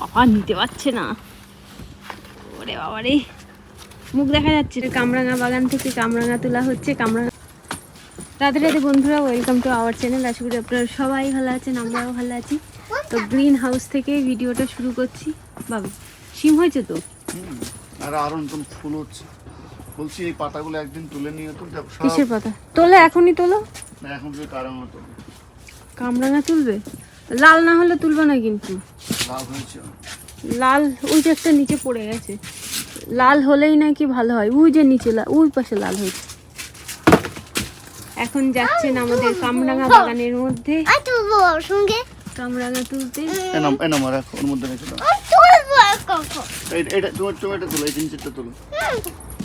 বাবা নিতে পারছে না। ওরে বাবা রে। মুখ দেখা যাচ্ছে কামরাঙা বাগান থেকে কামরাঙা তোলা হচ্ছে কামরাঙা রাধে রাধে বন্ধুরা ওয়েলকাম টু আওয়ার চ্যানেল আশা করি আপনারা সবাই ভালো আছেন আমরাও ভালো আছি। তো গ্রিন হাউস থেকে ভিডিওটা শুরু করছি। বাবু সিম হয়েছে তো? আর ফুল হচ্ছে। বলছি এই পাতাগুলো একদিন তুলে নিয়ে তো সব কিসের পাতা? তোলো এখনই তোলো। না, এখন যদি কারণ মতো কামরাঙা তুলবে? লাল না হলে তুলবে না কিন্তু। লাল ওই যে একটা নিচে পড়ে গেছে। লাল হলেই নাকি ভালো হয়। ওই যে নিচে ওই পাশে লাল হয়েছে। এখন যাচ্ছেন আমাদের কামরাঙা বাগানের মধ্যে। সঙ্গে। কামরাঙা তুলতে। এ নাম এ নাম রাখো ওর মধ্যে রেখে দাও। আমি তুলবো আর কখন? এই- এটা তুমি তুমি এটা তুলো এই জিনিসটা তুলো।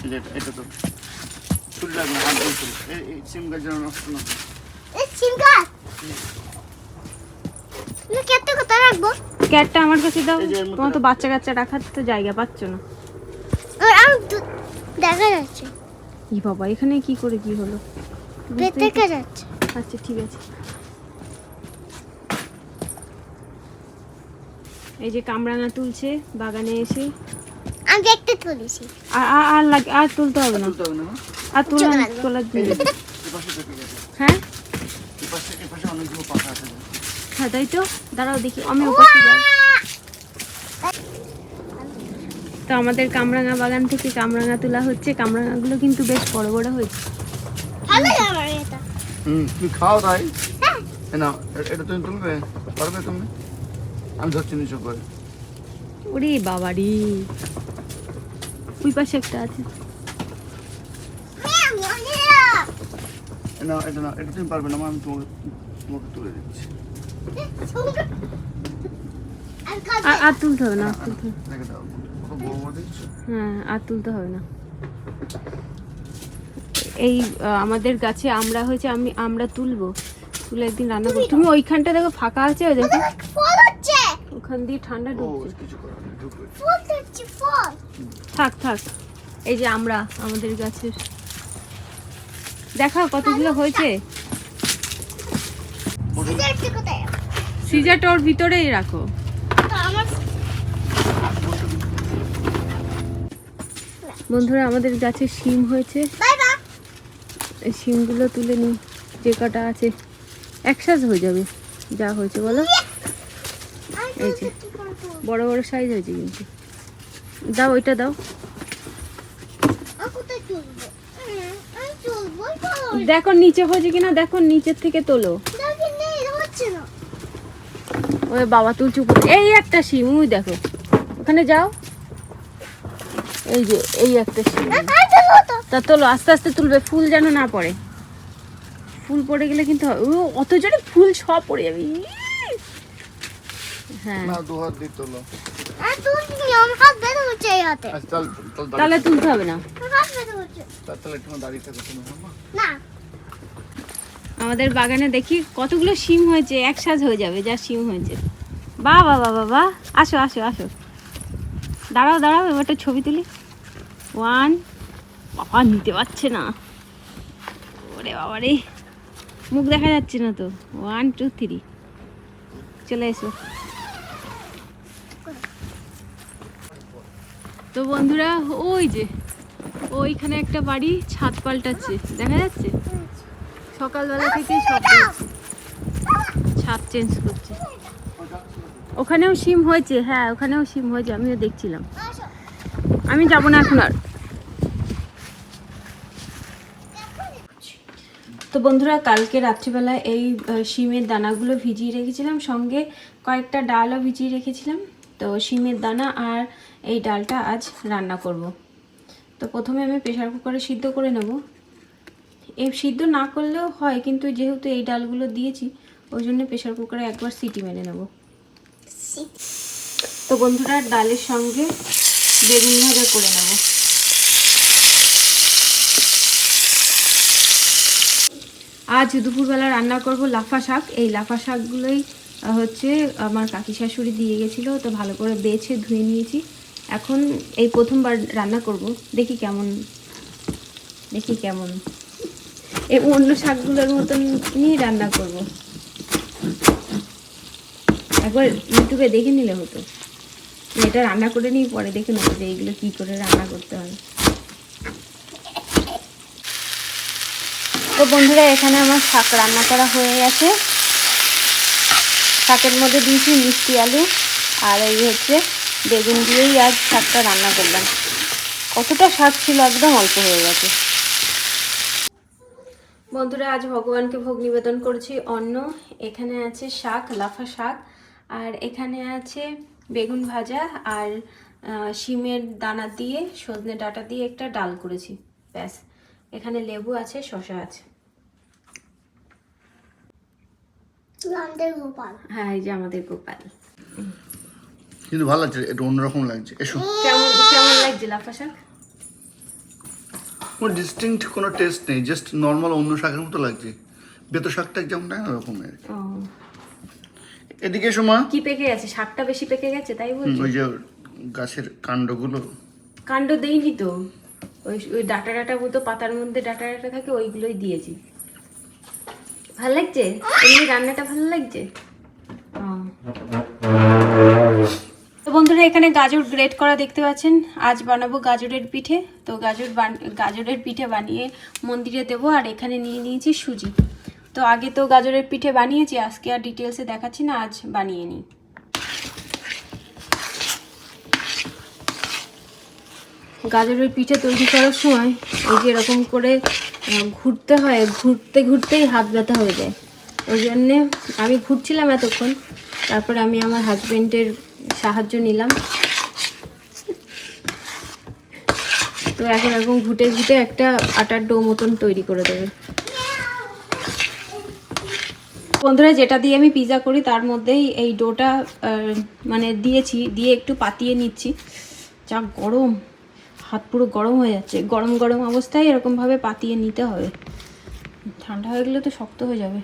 এটা এটা তুলো। তুলে রাখবে হাত দিয়ে তুলো। এই এই সিম গাছ যেন নষ্ট না। এই সিম গাছ? কেটে কোথায় রাখব? ক্যাটটা আমার কাছে দাও। এই যে এর তোমার তো বাচ্চা কাচ্চা রাখার তো জায়গা পাচ্ছ না। আমি দেখা যাচ্ছে। ই বাবা এখানে কি করে কি হলো? দেখা যাচ্ছে। আচ্ছা ঠিক আছে। এই যে কামরাঙা তুলছে বাগানে এসে। আমি দেখতে তুলেছি। আর আর- আর লাগ আর তুলতে হবে না। তুলতে হবে না না? আর তোলা তোলার জন্য। হ্যাঁ এই পাশে এই পাশে অনেকগুলো হ্যাঁ তাই তো? দাঁড়াও দেখি আমি যাই তো আমাদের কামরাঙা বাগান থেকে কামরাঙা তোলা হচ্ছে। কামরাঙাগুলো কিন্তু বেশ বড় বড় হয়েছে। হুম তুমি খাও তাই? হ্যাঁ। এটা তুমি পারবে তুমি? আমি ধরছি নিচু করে ওরে বাবারি ওই পাশে একটা আছে। নাও এটা এটা তুমি পারবে না আমি তোমাকে তোমাকে তুলে দিচ্ছি। আর তুলতে হবে না হ্যাঁ আর তুলতে হবে না। এই আমাদের গাছে আমরা হয়েছে আমি আমরা তুলবো। তুলে একদিন রান্না করব। তুমি ওইখানটা দেখো ফাঁকা আছে ওই দেখো। ওখান দিয়ে ঠান্ডা ঢুকছে। কিছু করার নেই ঢুকবে। ফল হচ্ছে ফল। থাক থাক। এই যে আমরা আমাদের গাছের দেখাও কতগুলো হয়েছে। কোথায়? সিজাটা ওর ভিতরেই রাখো। বন্ধুরা আমাদের গাছে শিম হয়েছে। এই শিমগুলো তুলে নিই যে কটা আছে। একসাথ হয়ে যাবে যা হয়েছে বলো। এই যে। বড় বড় সাইজ হয়েছে কিন্তু। দাও ওইটা দাও। ফল দেখো নিচে হয়েছে কিনা দেখো নিচের থেকে তোলো। না ওই বাবা তুলছে এই একটা শিম ওই দেখো। ওখানে যাও। এই যে এই একটা শিম। তো তোলো আস্তে আস্তে তুলবে ফুল যেন না পড়ে। ফুল পড়ে গেলে কিন্তু হবে- ও অত জোরে ফুল সব পড়ে যাবে! হ্যাঁ। আচ্ছা তাহলে তুলতে হবে না। আমাদের বাগানে দেখি কতগুলো শিম হয়েছে একসাথ হয়ে যাবে, যা শিম হয়েছে। বা বা বা বা বা, আসো আসো আসো। দাঁড়াও দাঁড়াও, এবার একটা ছবি তুলি। ওয়ান বাবা, নিতে পারছে না। ওরে বাবা রে, মুখ দেখা যাচ্ছে না তো। ওয়ান টু থ্রি চলে এসো। তো বন্ধুরা, ওই যে, ওইখানে একটা বাড়ি, ছাদ পাল্টাচ্ছে, দেখা যাচ্ছে? সকালবেলা থেকেই সব ছাদ চেঞ্জ করছে। ওখানেও সিম হয়েছে হ্যাঁ ওখানেও সিম হয়েছে আমিও দেখছিলাম। আমি যাব না এখন আর। তো বন্ধুরা কালকে রাত্রিবেলা এই শিমের দানাগুলো ভিজিয়ে রেখেছিলাম সঙ্গে কয়েকটা ডালও ভিজিয়ে রেখেছিলাম। তো শিমের দানা আর এই ডালটা আজ রান্না করব। তো প্রথমে আমি প্রেশার কুকারে সিদ্ধ করে নেব। এই সিদ্ধ না করলেও হয়, কিন্তু যেহেতু এই ডালগুলো দিয়েছি, ওই জন্য প্রেশার কুকারে একবার সিটি মেরে নেব। তো বন্ধুরা, ডালের সঙ্গে বেগুন ভাজা করে নেব। আজ দুপুরবেলা রান্না করব লাফা শাক। এই লাফা শাকগুলোই হচ্ছে আমার কাকি শাশুড়ি দিয়ে গেছিল, তো ভালো করে বেছে ধুয়ে নিয়েছি। এখন এই প্রথমবার রান্না করব। দেখি কেমন দেখি কেমন। অন্য শাকগুলোর মতন নিয়ে রান্না করব। একবার ইউটিউবে দেখে নিলে হতো। এটা রান্না করে নিই পরে দেখে নেব যে এইগুলো কী করে রান্না করতে হয়। তো বন্ধুরা, এখানে আমার শাক রান্না করা হয়ে গেছে। শাকের মধ্যে দিয়েছি মিষ্টি আলু আর এই হচ্ছে বেগুন দিয়েই আজ শাকটা রান্না করলাম। কতটা শাক ছিল একদম অল্প হয়ে গেছে। বন্ধুরা আজ ভগবানকে ভোগ নিবেদন করছি। অন্ন এখানে আছে শাক লাফা শাক আর এখানে আছে বেগুন ভাজা আর শিমের দানা দিয়ে সজনে ডাঁটা দিয়ে একটা ডাল করেছি। ব্যাস এখানে লেবু আছে শশা আছে। আমাদের গোপাল। হ্যাঁ এই যে আমাদের গোপাল। কিন্তু ভালো লাগছে একটু অন্যরকম লাগছে। এসো। কেমন কেমন লাগছে লাফা শাক? কোনো ডিস্টিংক্ট কোনো টেস্ট নেই জাস্ট নর্মাল অন্য শাকের মতো লাগছে। বেতো শাকটা যেমন না ওরকম আর এদিকে মা কি পেকে গেছে? শাকটা বেশি পেকে গেছে তাই বলছি? ওই যে গাছের কাণ্ডগুলো। কাণ্ড দেইনি তো। ওই ওই ডাটা ডাটা মতো পাতার মধ্যে ডাটা ডাটা থাকে ওইগুলোই দিয়েছি। ভালো লাগছে? এমনি রান্নাটা ভালো লাগছে? ও। বন্ধুরা, এখানে গাজর গ্রেট করা দেখতে পাচ্ছেন। আজ বানাবো গাজরের পিঠে। তো গাজর গাজরের পিঠে বানিয়ে মন্দিরে দেবো। আর এখানে নিয়ে নিয়েছি সুজি। তো আগে তো গাজরের পিঠে বানিয়েছি, আজকে আর ডিটেলসে দেখাচ্ছি না, আজ বানিয়ে নিই। গাজরের পিঠে তৈরি করার সময় এই যে এরকম করে ঘুরতে হয়, ঘুরতে ঘুরতেই হাত ব্যথা হয়ে যায়। ওই জন্যে আমি ঘুরছিলাম এতক্ষণ। তারপরে আমি আমার হাজবেন্ডের সাহায্য নিলাম। তো এখন এরকম ঘুটে ঘুটে একটা আটার ডো মতন তৈরি করে দেবে। বন্ধুরা, যেটা দিয়ে আমি পিৎজা করি, তার মধ্যেই এই ডোটা মানে দিয়েছি, দিয়ে একটু পাতিয়ে নিচ্ছি। যা গরম, হাত পুরো গরম হয়ে যাচ্ছে। গরম গরম অবস্থায় এরকমভাবে পাতিয়ে নিতে হবে। ঠান্ডা হয়ে গেলে তো শক্ত হয়ে যাবে।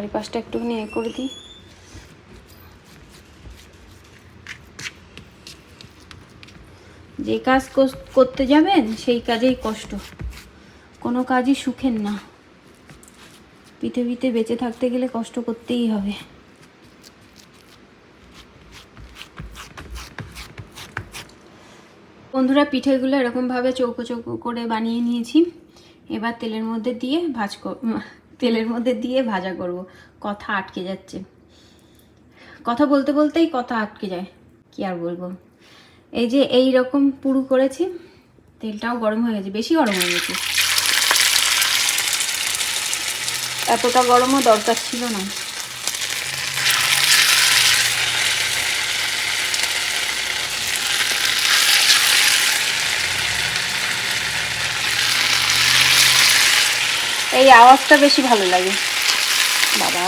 চারিপাশটা একটুখানি এ করে দিই। যে কাজ করতে যাবেন, সেই কাজেই কষ্ট। কোনো কাজই সুখের না। পৃথিবীতে বেঁচে থাকতে গেলে কষ্ট করতেই হবে। বন্ধুরা, পিঠেগুলো এরকমভাবে চৌকো চৌকো করে বানিয়ে নিয়েছি। এবার তেলের মধ্যে দিয়ে ভাজ তেলের মধ্যে দিয়ে ভাজা করব। কথা আটকে যাচ্ছে। কথা বলতে বলতেই কথা আটকে যায়। কি আর বলব? এই যে এই রকম পুরু করেছি, তেলটাও গরম হয়ে গেছে, বেশি গরম হয়ে গেছে। এতটা গরমও দরকার ছিল না। এই আওয়াজটা বেশি ভালো লাগে। বাবা।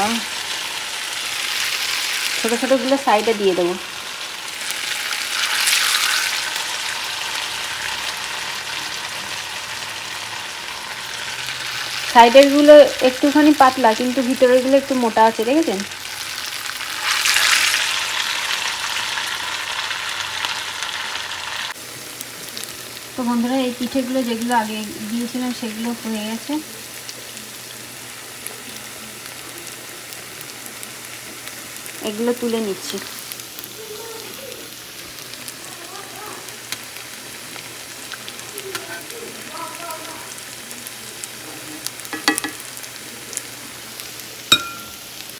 ছোটো ছোটোগুলো সাইডে দিয়ে দেবো। সাইডেরগুলো একটুখানি পাতলা, কিন্তু ভিতরেরগুলো একটু মোটা আছে, দেখেছেন? তো বন্ধুরা, এই পিঠেগুলো যেগুলো আগে দিয়েছিলাম, সেগুলো হয়ে গেছে। এগুলো তুলে নিচ্ছি।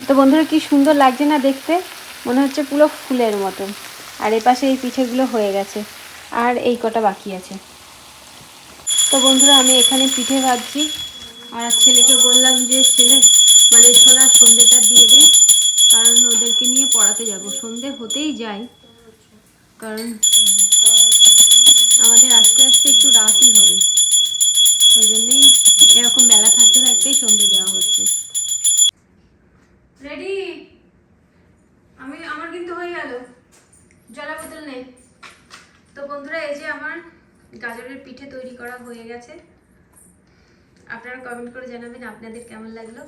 তো বন্ধুরা, কি সুন্দর লাগছে না দেখতে? মনে হচ্ছে পুরো ফুলের মতন আর এপাশে এই পিঠেগুলো হয়ে গেছে। আর এই কটা বাকি আছে। তো বন্ধুরা, আমি এখানে পিঠে ভাজছি। আর ছেলেকে বললাম যে, ছেলে মানে সোনার সন্ধেটা দিয়ে দে। কারণ ওদেরকে নিয়ে পড়াতে যাব। সন্ধে হতেই যায়, কারণ আমাদের আস্তে আস্তে একটু রাতই হবে। ওই জন্যই এরকম বেলা থাকতে থাকতেই সন্ধে দেওয়া হচ্ছে। রেডি আমি, আমার কিন্তু হয়ে গেল। জলের বোতল নেই তো বন্ধুরা, এই যে আমার গাজরের পিঠে তৈরি করা হয়ে গেছে। আপনারা কমেন্ট করে জানাবেন আপনাদের কেমন লাগল।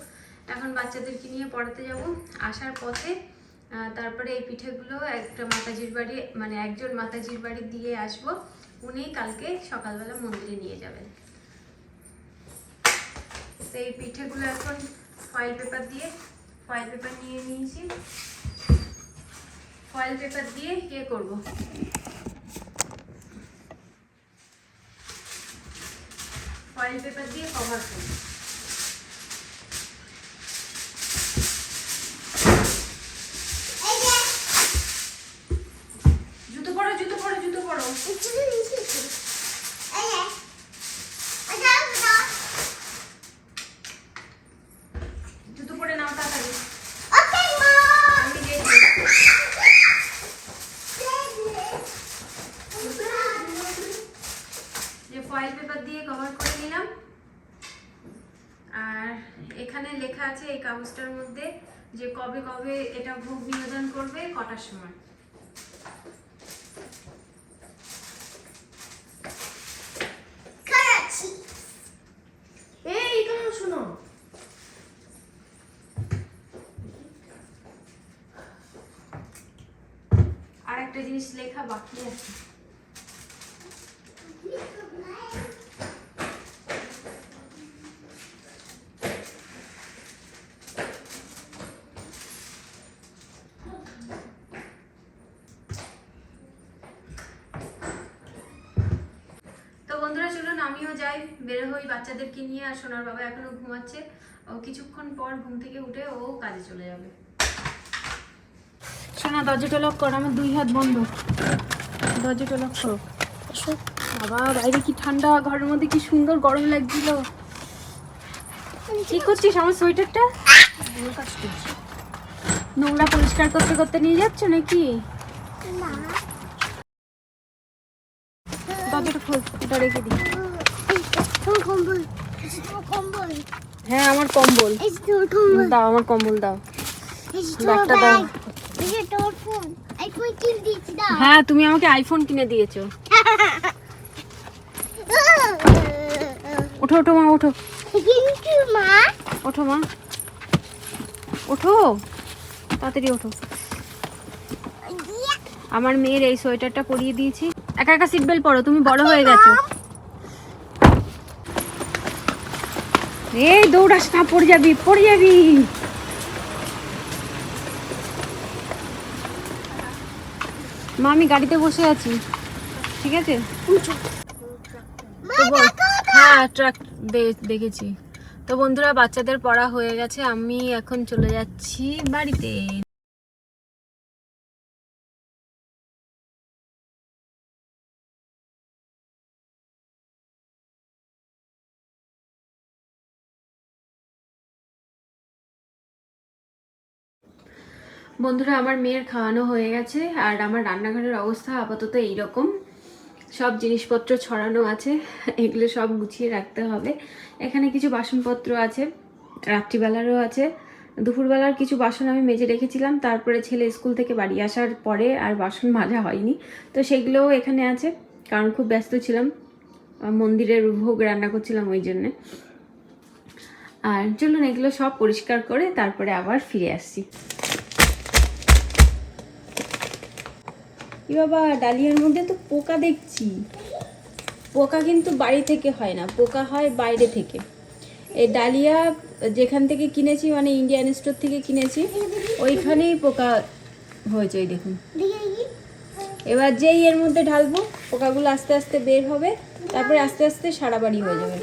এখন বাচ্চাদেরকে নিয়ে পড়াতে যাব। আসার পথে তারপরে এই পিঠেগুলো একটা মাতাজির বাড়ি মানে একজন মাতাজির বাড়ি দিয়ে আসব। উনি কালকে সকালবেলা মন্দিরে নিয়ে যাবেন। এই পিঠেগুলো এখন ফয়েল পেপার দিয়ে ফয়েল পেপার নিয়ে নিয়েছি। ফয়েল পেপার দিয়ে ইয়ে করব। ফয়েল পেপার দিয়ে কভার করব জুতো পরো জুতো পরো জুতো পরো জুতো পরে নাও তাড়াতাড়ি আমি দেখছি যে ফয়েল পেপার দিয়ে কভার করে নিলাম আর এখানে লেখা আছে এই কাগজটার মধ্যে যে কবে কবে এটা ভোগ নিবেদন করবে কটার সময়। এই শোনো। আর একটা জিনিস লেখা বাকি আছে তো বন্ধুরা চলুন আমিও যাই বের হই বাচ্চাদেরকে নিয়ে আর সোনার বাবা এখনও ঘুমাচ্ছে। ও কিছুক্ষণ পর ঘুম থেকে উঠে ও কাজে চলে যাবে। সোনা দরজাটা লক কর আমার দুই হাত বন্ধ। দরজাটা লক করো। বাবা বাইরে কি ঠান্ডা? ঘরের মধ্যে কি সুন্দর গরম লাগছিল। কি করছিস আমার সোয়েটারটা? নোংরা পরিষ্কার করতে করতে নিয়ে যাচ্ছ নাকি? দরজাটা খোল এটা রেখে দিই। কম্বল কম্বল। হ্যাঁ আমার কম্বল। এই তোর কম্বল। দাও আমার কম্বল দাও। ব্যাগটা দাও। এই যে ফোন হ্যাঁ তুমি আমাকে আইফোন কিনে দিয়েছ। ওঠো ওঠো মা ওঠো। কিন্তু মা। ওঠো মা। ওঠো। তাড়াতাড়ি ওঠো। আমার মেয়ের এই সোয়েটারটা পরিয়ে দিয়েছি। একা একা সিট বেল্ট পরো তুমি বড় হয়ে গেছো। এই দৌড়াস না পড়ে যাবি পড়ে যাবি। মা আমি গাড়িতে বসে আছি ঠিক আছে? হ্যাঁ ট্রাক দেখেছি। তো বন্ধুরা বাচ্চাদের পড়া হয়ে গেছে আমি এখন চলে যাচ্ছি বাড়িতে। বন্ধুরা, আমার মেয়ের খাওয়ানো হয়ে গেছে আর আমার রান্নাঘরের অবস্থা আপাতত এইরকম। সব জিনিসপত্র ছড়ানো আছে, এগুলো সব গুছিয়ে রাখতে হবে। এখানে কিছু বাসনপত্র আছে, রাত্রিবেলারও আছে। দুপুরবেলার কিছু বাসন আমি মেজে রেখেছিলাম, তারপরে ছেলে স্কুল থেকে বাড়ি আসার পরে আর বাসন মাজা হয়নি। তো সেগুলোও এখানে আছে, কারণ খুব ব্যস্ত ছিলাম। মন্দিরের ভোগ রান্না করছিলাম ওই জন্যে। আর চলুন এগুলো সব পরিষ্কার করে তারপরে আবার ফিরে আসছি। ই বাবা ডালিয়ার মধ্যে তো পোকা দেখছি। পোকা কিন্তু বাড়ি থেকে হয় না পোকা হয় বাইরে থেকে। এই ডালিয়া যেখান থেকে কিনেছি মানে ইন্ডিয়ান স্টোর থেকে কিনেছি ওইখানেই পোকা হয়েছে ওই দেখুন। এবার যেই এর মধ্যে ঢালবো পোকাগুলো আস্তে আস্তে বের হবে তারপরে আস্তে আস্তে সারা বাড়ি হয়ে যাবে।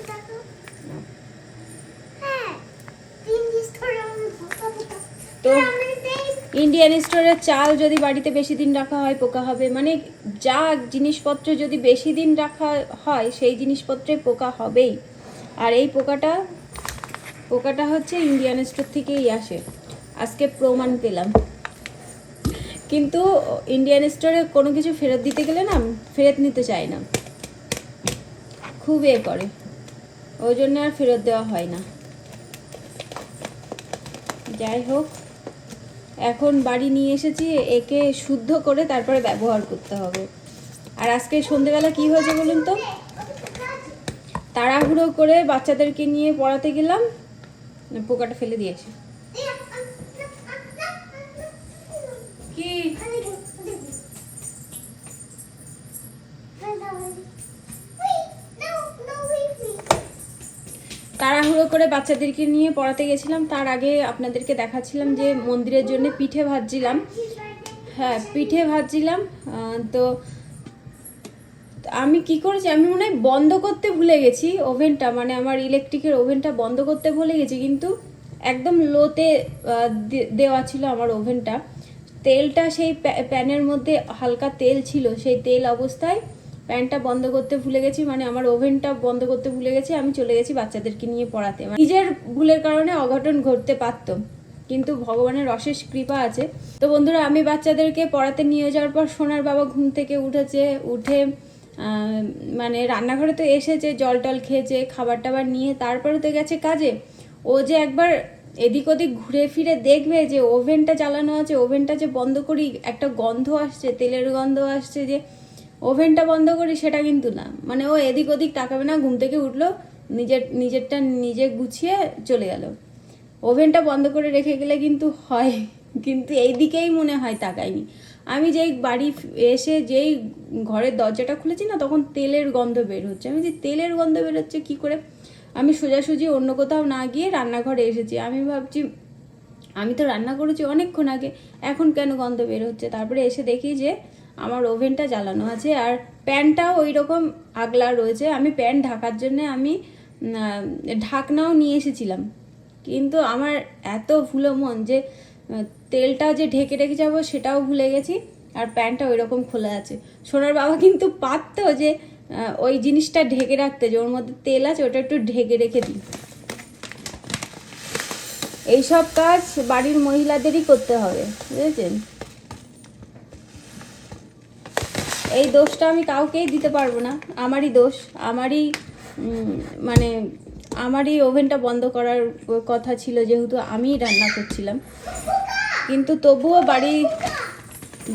হ্যাঁ তো ইন্ডিয়ান স্টোরের চাল যদি বাড়িতে বেশি দিন রাখা হয়, পোকা হবে। মানে যা জিনিসপত্র যদি বেশি দিন রাখা হয়, সেই জিনিসপত্রে পোকা হবেই। আর এই পোকাটা পোকাটা হচ্ছে ইন্ডিয়ান স্টোর থেকেই আসে। আজকে প্রমাণ পেলাম। কিন্তু ইন্ডিয়ান স্টোরে কোনো কিছু ফেরত দিতে গেলে না, ফেরত নিতে চায় না। খুব এ করে। ওই জন্য আর ফেরত দেওয়া হয় না। যাই হোক। এখন বাড়ি নিয়ে এসেছি, একে শুদ্ধ করে তারপরে ব্যবহার করতে হবে। আর আজকে সন্ধেবেলা কি হয়েছে বলুন তো? তাড়াহুড়ো করে বাচ্চাদেরকে নিয়ে পড়াতে গেলাম, পোকাটা ফেলে দিয়েছে। কি? তাড়াহুড়ো করে বাচ্চাদেরকে নিয়ে পড়াতে গেছিলাম। তার আগে আপনাদেরকে দেখাচ্ছিলাম যে মন্দিরের জন্য পিঠে ভাজছিলাম। হ্যাঁ পিঠে ভাজছিলাম তো আমি কি করেছি? আমি মনে হয় বন্ধ করতে ভুলে গেছি ওভেনটা। মানে আমার ইলেকট্রিকের ওভেনটা বন্ধ করতে ভুলে গেছি, কিন্তু একদম লোতে দেওয়া ছিল আমার ওভেনটা। তেলটা সেই প্যা- প্যানের মধ্যে হালকা তেল ছিল, সেই তেল অবস্থায় প্যানটা বন্ধ করতে ভুলে গেছি মানে আমার ওভেনটা বন্ধ করতে ভুলে গেছি, আমি চলে গেছি বাচ্চাদেরকে নিয়ে পড়াতে। মানে নিজের ভুলের কারণে অঘটন ঘটতে পারতো, কিন্তু ভগবানের অশেষ কৃপা আছে। তো বন্ধুরা, আমি বাচ্চাদেরকে পড়াতে নিয়ে যাওয়ার পর সোনার বাবা ঘুম থেকে উঠেছে, উঠে মানে রান্নাঘরে তো এসেছে, জল টল খেয়েছে, খাবার টাবার নিয়ে তারপরে তো গেছে কাজে। ও যে একবার এদিক ওদিক ঘুরে ফিরে দেখবে যে ওভেনটা চালানো আছে, ওভেনটা যে বন্ধ করি একটা গন্ধ আসছে, তেলের গন্ধ আসছে যে ওভেনটা বন্ধ করি, সেটা কিন্তু না। মানে ও এদিক ওদিক তাকাবে না, ঘুম থেকে উঠল, নিজের, নিজেরটা নিজে গুছিয়ে চলে গেল। ওভেনটা বন্ধ করে রেখে গেলে কিন্তু হয়, কিন্তু এই দিকেই মনে হয় তাকায়নি। আমি যেই বাড়ি এসে যেই ঘরের দরজাটা খুলেছি না, তখন তেলের গন্ধ বের হচ্ছে। আমি যে তেলের গন্ধ বের হচ্ছে, কী করে? আমি সোজাসুজি অন্য কোথাও না গিয়ে রান্নাঘরে এসেছি। আমি ভাবছি, আমি তো রান্না করেছি অনেকক্ষণ আগে, এখন কেন গন্ধ বের হচ্ছে? তারপরে এসে দেখি যে আমার ওভেনটা জ্বালানো আছে আর প্যানটাও ওই রকম আগলা রয়েছে। আমি প্যান ঢাকার জন্য আমি ঢাকনাও নিয়ে এসেছিলাম। কিন্তু আমার এত ভুলো মন যে, তেলটা যে ঢেকে রেখে যাব সেটাও ভুলে গেছি আর প্যানটা ওই রকম খোলা আছে। সোনার বাবা কিন্তু পারতো যে ওই জিনিসটা ঢেকে রাখতে, যে ওর মধ্যে তেল আছে ওটা একটু ঢেকে রেখে দিই। এইসব কাজ বাড়ির মহিলাদেরই করতে হবে, বুঝেছেন? এই দোষটা আমি কাউকেই দিতে পারব না আমারই দোষ আমারই মানে আমারই ওভেনটা বন্ধ করার কথা ছিল যেহেতু আমিই রান্না করছিলাম। কিন্তু তবুও বাড়ি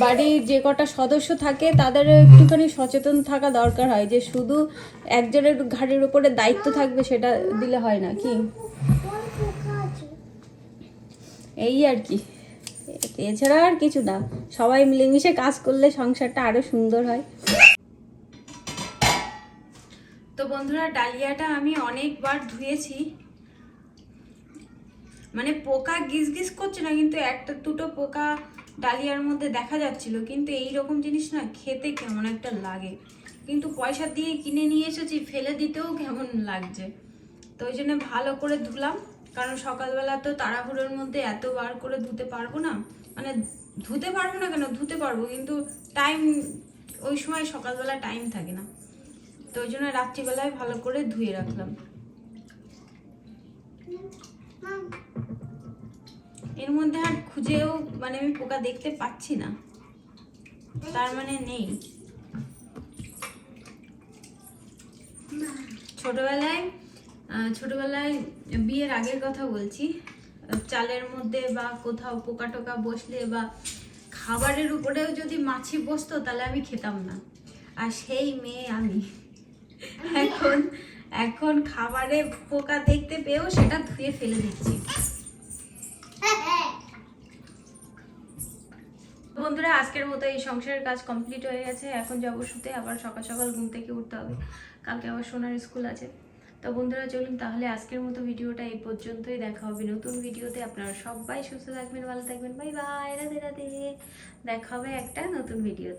বাড়ির যে কটা সদস্য থাকে তাদের একটুখানি সচেতন থাকা দরকার হয় যে শুধু একজনের ঘাড়ের উপরে দায়িত্ব থাকবে সেটা দিলে হয় না কি? এই আর কি। এছাড়া আর কিছু না। সবাই মিলেমিশে কাজ করলে সংসারটা আরও সুন্দর হয়। তো বন্ধুরা, ডালিয়াটা আমি অনেকবার ধুয়েছি। মানে পোকা গিজ গিজ করছে না, কিন্তু একটা দুটো পোকা ডালিয়ার মধ্যে দেখা যাচ্ছিল, কিন্তু এই রকম জিনিস না খেতে কেমন একটা লাগে। কিন্তু পয়সা দিয়ে কিনে নিয়ে এসেছি, ফেলে দিতেও কেমন লাগছে। তো ওই জন্য ভালো করে ধুলাম, কারণ সকালবেলা তো তাড়াহুড়োর মধ্যে এতবার করে ধুতে পারব না। মানে ধুতে পারব না কেন? ধুতে পারব, কিন্তু টাইম ওই সময় সকালবেলা টাইম থাকে না। তো ওই জন্য রাত্রিবেলায় ভালো করে ধুয়ে রাখলাম। এর মধ্যে আর খুঁজেও মানে আমি পোকা দেখতে পাচ্ছি না। তার মানে নেই। ছোটবেলায় ছোটবেলায় বিয়ের আগের কথা বলছি। চালের মধ্যে বা কোথাও পোকা টোকা বসলে বা খাবারের উপরেও যদি মাছি বসতো, তাহলে আমি খেতাম না। আর সেই মেয়ে আমি। এখন এখন খাবারে পোকা দেখতে পেয়েও সেটা ধুয়ে ফেলে দিচ্ছি। বন্ধুরা, আজকের মতো এই সংসারের কাজ কমপ্লিট হয়ে গেছে। এখন যাব শুতে, আবার সকাল সকাল ঘুম থেকে উঠতে হবে। কালকে আবার সোনার স্কুল আছে। তো বন্ধুরা, চলুন তাহলে আজকের মতো ভিডিওটা এই পর্যন্তই। দেখা হবে নতুন ভিডিওতে। আপনারা সবাই সুস্থ থাকবেন, ভালো থাকবেন। Bye bye Radhe Radhe. দেখা হবে একটা নতুন ভিডিওতে।